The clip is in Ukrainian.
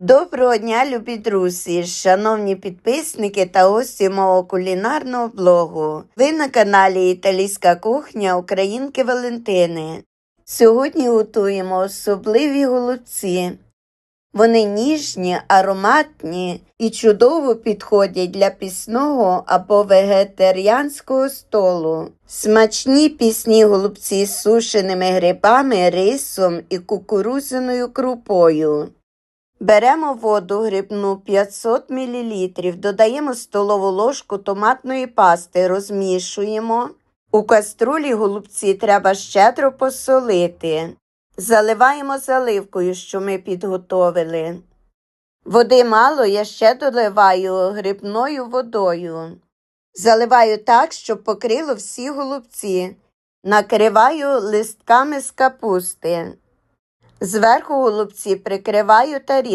Доброго дня, любі друзі, шановні підписники та гості мого кулінарного блогу. Ви на каналі Італійська кухня Українки Валентини. Сьогодні готуємо особливі голубці. Вони ніжні, ароматні і чудово підходять для пісного або вегетаріанського столу. Смачні пісні голубці з сушеними грибами, рисом і кукурудзяною крупою. Беремо воду грибну 500 мл, додаємо столову ложку томатної пасти, розмішуємо. У каструлі голубці треба щедро посолити. Заливаємо заливкою, що ми підготовили. Води мало, я ще доливаю грибною водою. Заливаю так, щоб покрило всі голубці. Накриваю листками з капусти. Зверху голубці прикриваю тарілку.